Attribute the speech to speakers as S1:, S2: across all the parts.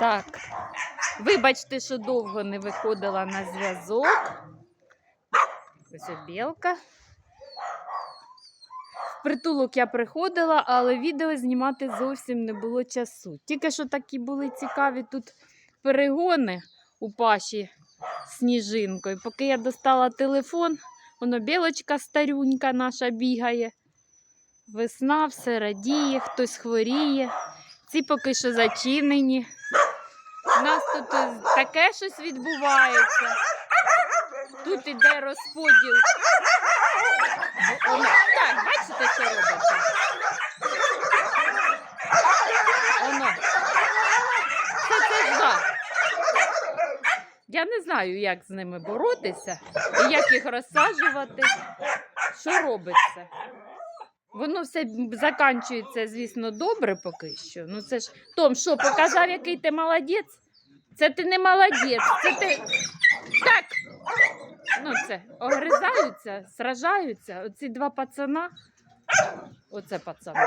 S1: Так. Вибачте, що довго не виходила на зв'язок. Ось білка. В притулок я приходила, але відео знімати зовсім не було часу. Тільки що такі були цікаві тут перегони у паші сніжинкою. Поки я достала телефон, воно білочка старюнька наша бігає. Весна, все радіє, хтось хворіє. Ці поки що зачинені. Нас тут е, таке щось відбувається. Тут іде розподіл. Воно- Так, бачите, що робиться? Воно. Це це ж. Я не знаю, як з ними боротися і як їх розсаджувати. Що робиться? Воно все заканчується, звісно, добре поки що. Ну це ж Том, що показав, який ти молодець? Це ти не молодець, це ти. Так. Ну це огризаються, сражаються. Оці два пацана. Оце пацани.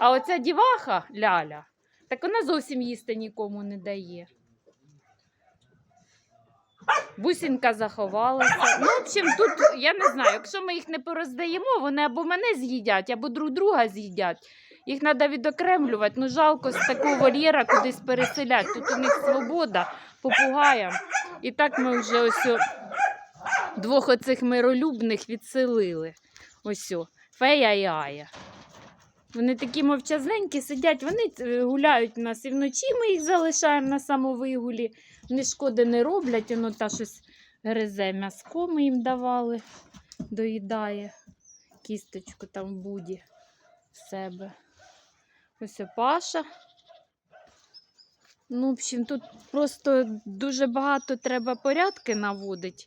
S1: А оця діваха Ляля, так вона зовсім їсти нікому не дає. Бусінка заховалася. Ну, в тут я не знаю, якщо ми їх не пороздаємо, вони або мене з'їдять, або друг друга з'їдять. Їх треба відокремлювати. Ну, жалко з такого вольєра кудись переселяти. Тут у них свобода, попугаям. І так ми вже ось о- двох оцих миролюбних відселили. Ось о, фея і ая. Вони такі мовчазненькі сидять, вони е, гуляють у нас і вночі ми їх залишаємо на самовигулі. Вони шкоди не роблять, воно та щось гризе м'яско ми їм давали, доїдає кісточку там в буді в себе. Ось Паша. Ну, в общем, тут просто дуже багато треба порядки наводити.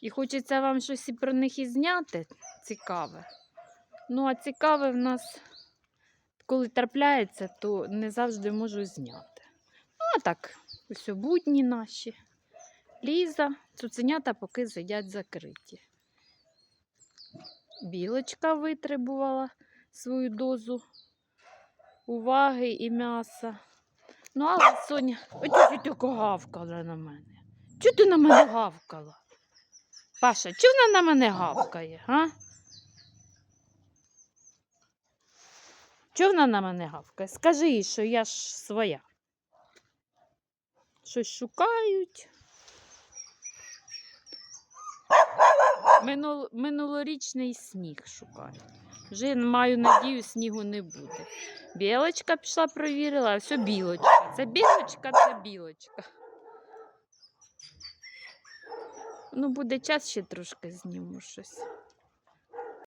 S1: І хочеться вам щось і про них і зняти цікаве. Ну, а цікаве в нас, коли трапляється, то не завжди можу зняти. Ну, а так, ось будні наші. Ліза, цуценята поки сидять закриті. Білочка витребувала свою дозу уваги і м'яса. Ну, але Соня, ось тільки гавкала на мене. Чого ти на мене гавкала? Паша, чого вона на мене гавкає, а? Чого вона на мене гавкає? Скажи їй, що я ж своя. Щось шукають. Минул, минулорічний сніг шукаю. Вже маю надію, снігу не буде. Білочка пішла, провірила, все білочка. Це білочка, це білочка. Ну, буде час ще трошки зніму щось.